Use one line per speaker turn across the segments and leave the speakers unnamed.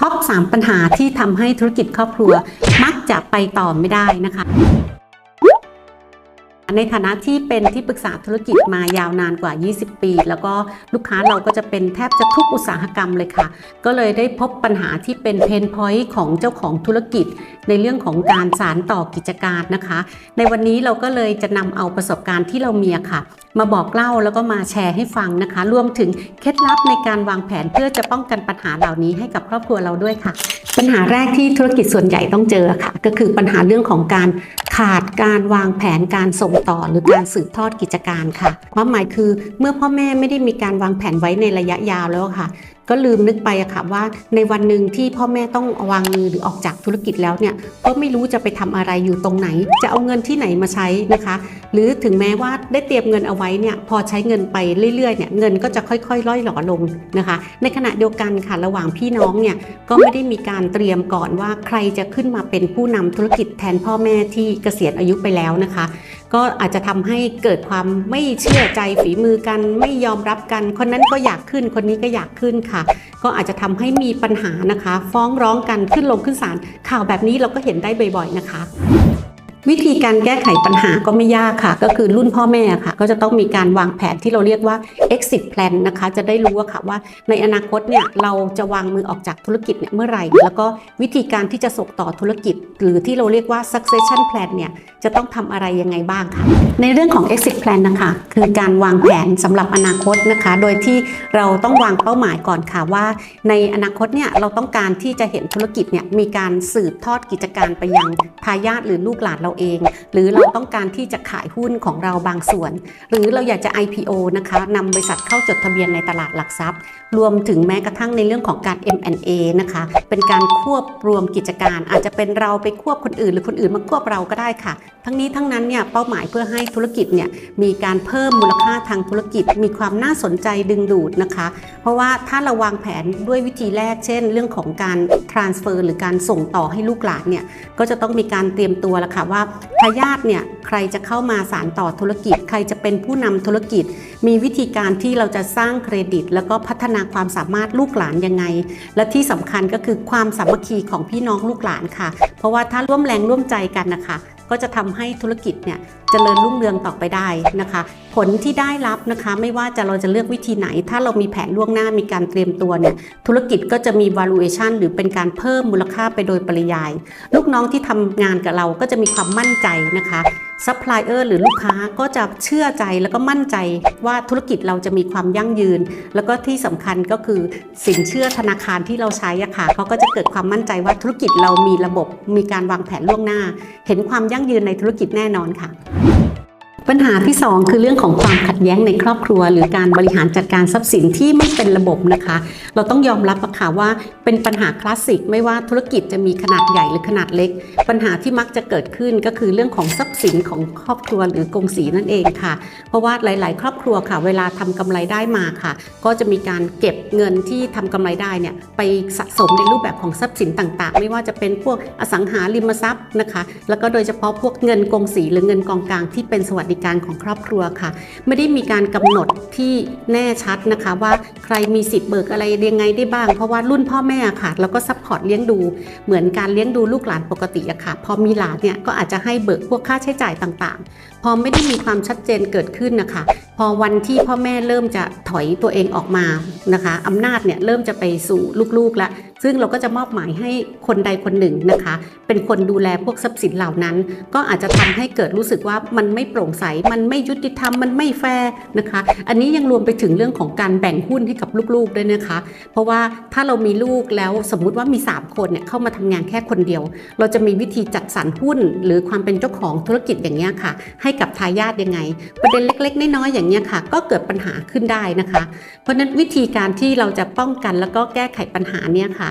ท็อป 3 ปัญหาที่ทำให้ธุรกิจครอบครัวมักจะไปต่อไม่ได้นะคะ ในฐานะที่เป็นที่ปรึกษาธุรกิจมายาวนานกว่า 20 ปี แล้วก็ลูกค้าเราก็จะเป็นแทบจะทุกอุตสาหกรรมเลยค่ะ ก็เลยได้พบปัญหาที่เป็นเพนพอยต์ของเจ้าของธุรกิจ ในเรื่องของการสารต่อกิจการนะคะ ในวันนี้เราก็เลยจะนำเอาประสบการณ์ที่เรามีค่ะ มาบอกเล่าแล้วก็มาแชร์ให้ฟังนะคะ รวมถึงเคล็ดลับในการวางแผนเพื่อจะป้องกันปัญหาเหล่านี้ให้กับครอบครัวเราด้วยค่ะ ปัญหาแรกที่ธุรกิจส่วนใหญ่ต้องเจอค่ะ ก็คือปัญหาเรื่องของการ ขาดการวางแผนการส่งต่อหรือการสืบทอดกิจการค่ะความหมายคือเมื่อพ่อแม่ไม่ได้มีการวางแผนไว้ในระยะยาวแล้วค่ะ ก็ลืมนึกไปอะค่ะว่าในวันหนึ่งที่พ่อแม่ต้องวางมือหรือออกจากธุรกิจแล้วเนี่ยก็ไม่รู้จะไปทำอะไรอยู่ตรงไหน จะเอาเงินที่ไหนมาใช้นะคะ หรือถึงแม้ว่าได้เตรียมเงินเอาไว้เนี่ยพอใช้เงินไปเรื่อยๆเนี่ยเงินก็จะค่อยๆล่อยหล่อลงนะคะ ในขณะเดียวกันค่ะระหว่างพี่น้องเนี่ยก็ไม่ได้มีการเตรียมก่อนว่าใครจะขึ้นมาเป็นผู้นำธุรกิจแทนพ่อแม่ที่เกษียณอายุไปแล้วนะคะ ก็อาจจะทำให้เกิดความไม่เชื่อใจฝีมือกันไม่ยอมรับกัน คนนั้นก็อยากขึ้นคนนี้ก็อยากขึ้นค่ะ ก็อาจจะทำให้มีปัญหานะคะ ฟ้องร้องกันขึ้นลงขึ้นศาลข่าวแบบนี้เราก็เห็นได้บ่อยๆนะคะ วิธีการแก้ไขปัญหาก็ไม่ยากค่ะ ก็คือรุ่นพ่อแม่ค่ะ ก็จะต้องมีการวางแผนที่เราเรียกว่า exit plan นะคะ จะได้รู้ว่าค่ะว่าในอนาคตเนี่ยเราจะวางมือออกจากธุรกิจเนี่ยเมื่อไหร่ แล้วก็วิธีการที่จะส่งต่อธุรกิจ หรือที่เราเรียกว่า succession plan เนี่ยจะต้องทำอะไรยังไงบ้างค่ะ ในเรื่องของ exit plan นะคะ คือการวางแผนสำหรับอนาคตนะคะ โดยที่เราต้องวางเป้าหมายก่อนค่ะว่า ในอนาคตเนี่ยเราต้องการที่จะเห็นธุรกิจเนี่ยมีการสืบทอดกิจการไปยังทายาทหรือลูกหลานเราเอง หรือเราต้องการที่จะขายหุ้นของเราบางส่วน หรือเราอยากจะ IPO นะคะนำบริษัทเข้าจดทะเบียนในตลาดหลักทรัพย์ รวมถึงแม้กระทั่งในเรื่องของการ M&A นะคะ เป็นการควบรวมกิจการ อาจจะเป็นเราไปควบคนอื่น หรือคนอื่นมาควบเราก็ได้ค่ะ ทั้งนี้ทั้งนั้นเนี่ยเป้าหมายเพื่อให้ธุรกิจเนี่ยมีการเพิ่มมูลค่าทางธุรกิจ มีความน่าสนใจดึงดูดนะคะ เพราะว่าถ้าเราวางแผนด้วยวิธีแรก เช่น เรื่องของการ transfer หรือการส่งต่อให้ลูกหลานเนี่ยก็จะต้องมีการเตรียมตัวแล้วค่ะว่าทายาทเนี่ยใครจะเข้ามาสานต่อธุรกิจ ใครจะเป็นผู้นำธุรกิจ มีวิธีการที่เราจะสร้างเครดิต แล้วก็พัฒนาความสามารถลูกหลานยังไง และที่สำคัญก็คือความสามัคคีของพี่น้องลูกหลานค่ะ เพราะว่าถ้าร่วมแรงร่วมใจกันนะคะ ก็จะทำให้ธุรกิจเนี่ยเจริญรุ่งเรืองต่อไปได้นะคะ ผลที่ได้รับนะคะไม่ว่าจะเราจะเลือกวิธีไหน ถ้าเรามีแผนล่วงหน้ามีการเตรียมตัวเนี่ยธุรกิจก็จะมี valuation หรือเป็นการเพิ่มมูลค่าไปโดยปริยาย ลูกน้องที่ทำงานกับเราก็จะมีความมั่นใจนะคะซัพพลายเออร์หรือลูกค้าก็จะเชื่อใจแล้วก็มั่นใจว่าธุรกิจเราจะมีความยั่งยืน แล้วก็ที่สำคัญก็คือสินเชื่อธนาคารที่เราใช้อะค่ะเขาก็จะเกิดความมั่นใจว่าธุรกิจเรามีระบบมีการวางแผนล่วงหน้า เห็นความยั่งยืนในธุรกิจแน่นอนค่ะ ปัญหาที่ 2 คือเรื่องของความขัดแย้งในครอบครัว หรือการบริหารจัดการทรัพย์สินที่ไม่เป็นระบบนะคะ เราต้องยอมรับอะค่ะว่าเป็นปัญหาคลาสสิก ไม่ว่าธุรกิจจะมีขนาดใหญ่หรือขนาดเล็ก ปัญหาที่มักจะเกิดขึ้นก็คือเรื่องของทรัพย์สินของครอบครัวหรือกงสีนั่นเองค่ะ เพราะว่าหลาย ๆ ครอบครัวค่ะ เวลาทำกำไรได้มาค่ะ ก็จะมีการเก็บเงินที่ทำกำไรได้เนี่ยไปสะสมในรูปแบบของทรัพย์สินต่าง ๆ ไม่ว่าจะเป็นพวกอสังหาริมทรัพย์นะคะ แล้วก็โดยเฉพาะพวกเงินกงสีหรือเงินกองกลางที่เป็นสวัสดิการของครอบครัวค่ะ ไม่ได้มีการกำหนดที่แน่ชัดนะคะ ว่าใครมีสิทธิ์เบิกอะไรยังไงได้บ้าง เพราะว่ารุ่นพ่อแม่ค่ะแล้วก็ซัพพอร์ตเลี้ยงดูเหมือนการเลี้ยงดูลูกหลานปกติอะค่ะ พอมีหลานเนี่ยก็อาจจะให้เบิกพวกค่าใช้จ่ายต่างๆพอไม่ได้มีความชัดเจนเกิดขึ้นนะคะ พอวันที่พ่อแม่เริ่มจะถอยตัวเองออกมานะคะอำนาจเนี่ยเริ่มจะไปสู่ลูกๆแล้วซึ่งเราก็จะมอบหมายให้คนใดคนหนึ่งนะคะ เป็นคนดูแลพวกทรัพย์สินเหล่านั้น ก็อาจจะทำให้เกิดรู้สึกว่ามันไม่โปร่งใส มันไม่ยุติธรรม มันไม่แฟร์นะคะ อันนี้ยังรวมไปถึงเรื่องของการแบ่งหุ้นให้กับลูกๆด้วยนะคะ เพราะว่าถ้าเรามีลูกแล้วสมมุติว่ามี 3 คนเนี่ยเข้ามาทำงานแค่คนเดียว เราจะมีวิธีจัดสรรหุ้น หรือความเป็นเจ้าของธุรกิจอย่างนี้ยค่ะ ให้กับทายาทยังไง ประเด็นเล็ก ๆ น้อยๆอย่างนี้ยค่ะ ก็เกิดปัญหาขึ้นได้นะคะ เพราะฉะนั้นวิธีการที่เราจะป้องกันแล้วก็แก้ไขปัญหาเนี่ยค่ะ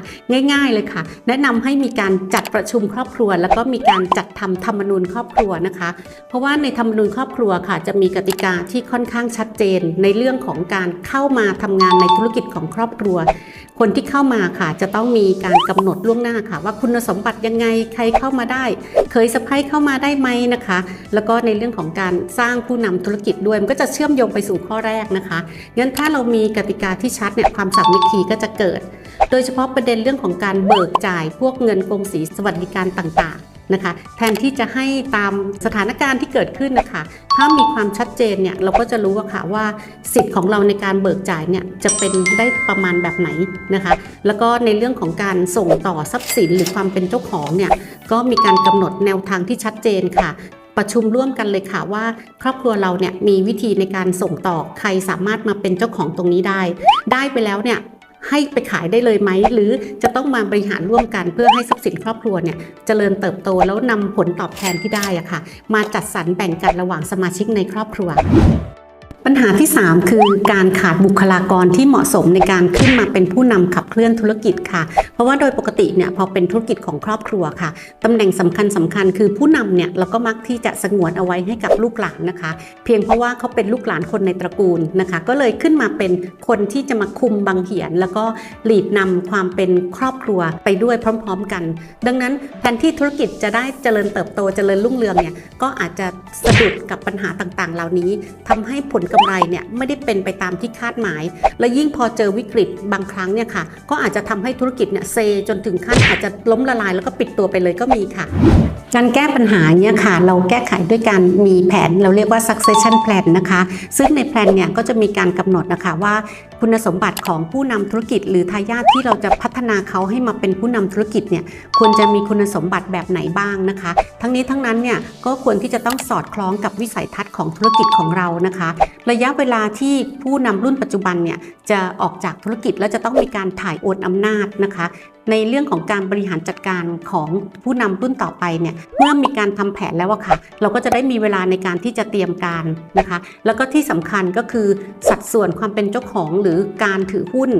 ง่าย ๆเลยค่ะ แนะนำให้มีการจัดประชุมครอบครัว แล้วก็มีการจัดทำธรรมนูญครอบครัวนะคะ เพราะว่าในธรรมนูญครอบครัวค่ะ จะมีกติกาที่ค่อนข้างชัดเจน ในเรื่องของการเข้ามาทำงานในธุรกิจของครอบครัว คนที่เข้ามาค่ะ จะต้องมีการกำหนดล่วงหน้าค่ะ ว่าคุณสมบัติยังไงใครเข้ามาได้ เคยสะพ้ายเข้ามาได้ไหมนะคะ แล้วก็ในเรื่องของการสร้างผู้นำธุรกิจด้วย มันก็จะเชื่อมโยงไปสู่ข้อแรกนะคะงั้นถ้าเรามีกติกาที่ชัดเนี่ยความสามัคคีก็จะเกิด โดยเฉพาะประเด็นเรื่องของการเบิกจ่ายพวกเงินกงสีสวัสดิการต่างๆนะคะ แทนที่จะให้ตามสถานการณ์ที่เกิดขึ้นนะคะ ถ้ามีความชัดเจนเนี่ยเราก็จะรู้ว่าค่ะว่าสิทธิ์ของเราในการเบิกจ่ายเนี่ยจะเป็นได้ประมาณแบบไหนนะคะ แล้วก็ในเรื่องของการส่งต่อทรัพย์สินหรือความเป็นเจ้าของเนี่ยก็มีการกำหนดแนวทางที่ชัดเจนค่ะ ประชุมร่วมกันเลยค่ะว่า ครอบครัวเราเนี่ยมีวิธีในการส่งต่อใครสามารถมาเป็นเจ้าของตรงนี้ได้ ได้ไปแล้วเนี่ยให้ไปขายได้เลยไหม หรือจะต้องมาบริหารร่วมกันเพื่อให้ทรัพย์สินครอบครัวเนี่ยเจริญเติบโตแล้วนำผลตอบแทนที่ได้อะค่ะ มาจัดสรรแบ่งกันระหว่างสมาชิกในครอบครัว ปัญหาที่ 3 คือการขาดบุคลากรที่เหมาะสมในการขึ้นมาเป็นผู้นำขับเคลื่อนธุรกิจค่ะ เพราะว่าโดยปกติเนี่ยพอเป็นธุรกิจของครอบครัวค่ะตำแหน่งสำคัญสำคัญคือผู้นำเนี่ยเราก็มักที่จะสงวนเอาไว้ให้กับลูกหลานนะคะ เพียงเพราะว่าเขาเป็นลูกหลานคนในตระกูลนะคะ ก็เลยขึ้นมาเป็นคนที่จะมาคุมบังเหียน แล้วก็หลีดนำความเป็นครอบครัวไปด้วยพร้อม ๆ กัน ดังนั้นแทนที่ธุรกิจจะได้เจริญเติบโตเจริญรุ่งเรืองเนี่ยก็อาจจะสะดุดกับปัญหาต่างๆ เหล่านี้ทำให้ผลกำไรเนี่ยไม่ได้เป็นไปตามที่คาดหมาย และยิ่งพอเจอวิกฤตบางครั้งเนี่ยค่ะ ก็อาจจะทำให้ธุรกิจเนี่ยเซจนถึงขั้นอาจจะล้มละลายแล้วก็ปิดตัวไปเลยก็มีค่ะการแก้ปัญหาเนี่ยค่ะเราแก้ไขด้วยการมีแผนเราเรียกว่า succession plan นะคะ ซึ่งในแผนเนี่ยก็จะมีการกำหนดนะคะว่า คุณสมบัติของผู้นำธุรกิจ หรือทายาทที่เราจะพัฒนาเขาให้มาเป็นผู้นำธุรกิจเนี่ยควรจะมีคุณสมบัติแบบไหนบ้างนะคะ ทั้งนี้ทั้งนั้นเนี่ยก็ควรที่จะต้องสอดคล้องกับวิสัยทัศน์ของธุรกิจของเรานะคะ ระยะเวลาที่ผู้นำรุ่นปัจจุบันเนี่ยจะออกจากธุรกิจแล้วจะต้องมีการถ่ายโอนอำนาจนะคะ ในเรื่องของการบริหารจัดการของผู้นำรุ่นต่อไปเนี่ยเมื่อมีการทำแผนแล้วอะค่ะ เราก็จะได้มีเวลาในการที่จะเตรียมการนะคะ แล้วก็ที่สำคัญก็คือสัดส่วนความเป็นเจ้าของหรือการถือหุ้น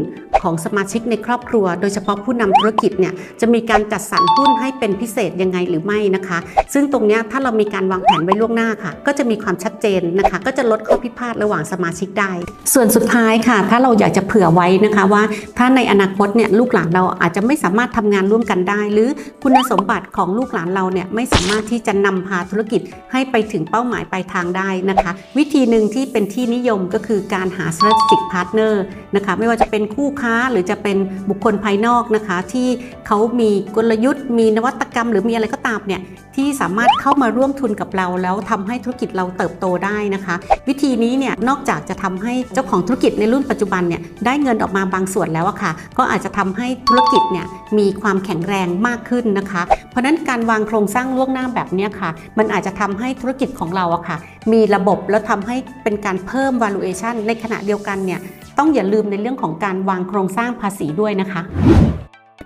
ของสมาชิกในครอบครัว โดยเฉพาะผู้นำธุรกิจเนี่ยจะมีการจัดสรรหุ้นให้เป็นพิเศษยังไงหรือไม่นะคะ ซึ่งตรงนี้ถ้าเรามีการวางแผนไว้ล่วงหน้าค่ะ ก็จะมีความชัดเจนนะคะ ก็จะลดข้อพิพาทระหว่างสมาชิกได้ ส่วนสุดท้ายค่ะ ถ้าเราอยากจะเผื่อไว้นะคะว่าถ้าในอนาคตเนี่ยลูกหลานเราอาจจะไม่สามารถทำงานร่วมกันได้ หรือคุณสมบัติของลูกหลานเราเนี่ยไม่สามารถที่จะนำพาธุรกิจให้ไปถึงเป้าหมายปลายทางได้นะคะ วิธีหนึ่งที่เป็นที่นิยมก็คือการหา strategic partner นะคะไม่ว่าจะเป็นคู่ค้าหรือจะเป็นบุคคลภายนอกนะคะ ที่เขามีกลยุทธ์ มีนวัตกรรม หรือมีอะไรก็ตามเนี่ยที่สามารถเข้ามาร่วมทุนกับเรา แล้วทำให้ธุรกิจเราเติบโตได้นะคะ วิธีนี้เนี่ยนอกจากจะทำให้เจ้าของธุรกิจในรุ่นปัจจุบันเนี่ยได้เงินออกมาบางส่วนแล้วอะค่ะ ก็อาจจะทำให้ธุรกิจเนี่ยมีความแข็งแรงมากขึ้นนะคะ เพราะนั้นการวางโครงสร้างล่วงหน้าแบบนี้ค่ะ มันอาจจะทำให้ธุรกิจของเราอะค่ะ มีระบบแล้วทำให้เป็นการเพิ่ม valuation ในขณะเดียวกันเนี่ยต้องอย่าลืมในเรื่องของการวางโครงสร้างภาษีด้วยนะคะ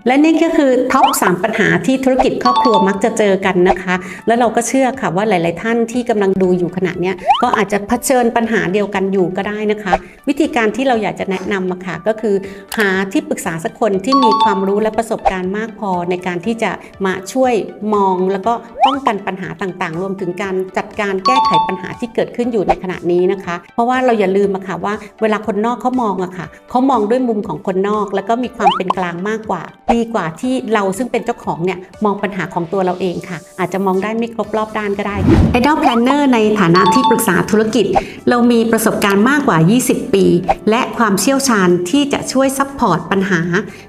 และนี่ก็คือท็อป 3 ปัญหาที่ธุรกิจครอบครัวมักจะเจอกันนะคะ แล้วเราก็เชื่อค่ะว่าหลาย ๆ ท่านที่กำลังดูอยู่ขณะนี้ก็อาจจะเผชิญปัญหาเดียวกันอยู่ก็ได้นะคะ วิธีการที่เราอยากจะแนะนำมาค่ะก็คือ หาที่ปรึกษาสักคนที่มีความรู้และประสบการณ์มากพอในการที่จะมาช่วยมองแล้วก็ป้องกันปัญหาต่าง ๆ รวมถึงการจัดการแก้ไขปัญหาที่เกิดขึ้นอยู่ในขณะนี้นะคะ เพราะว่าเราอย่าลืมอะค่ะว่าเวลาคนนอกเขามองอะค่ะเขามองด้วยมุมของคนนอก แล้วก็มีความเป็นกลางมากกว่าดีกว่าที่เราซึ่งเป็นเจ้าของเนี่ยมองปัญหาของตัวเราเองค่ะ อาจจะมองได้ไม่ครบรอบด้านก็ได้ค่ะ Idol Planner ในฐานะที่ปรึกษาธุรกิจ เรามีประสบการณ์มากกว่า 20 ปี และความเชี่ยวชาญที่จะช่วยซัพพอร์ตปัญหา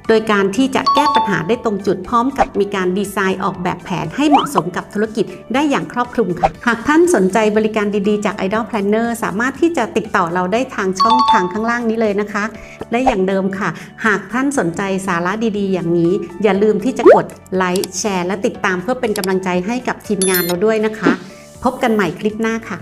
โดยการที่จะแก้ปัญหาได้ตรงจุดพร้อมกับมีการดีไซน์ออกแบบแผนให้เหมาะสมกับธุรกิจได้อย่างครอบคลุมค่ะ หากท่านสนใจบริการดีๆจาก Idol Planner สามารถที่จะติดต่อเราได้ทางช่องทางข้างล่างนี้เลยนะคะ และอย่างเดิมค่ะ หากท่านสนใจสาระดีๆ อย่างนี้ อย่าลืมที่จะกดไลค์แชร์และติดตามเพื่อเป็นกำลังใจให้กับทีมงานเราด้วยนะคะ พบกันใหม่คลิปหน้าค่ะ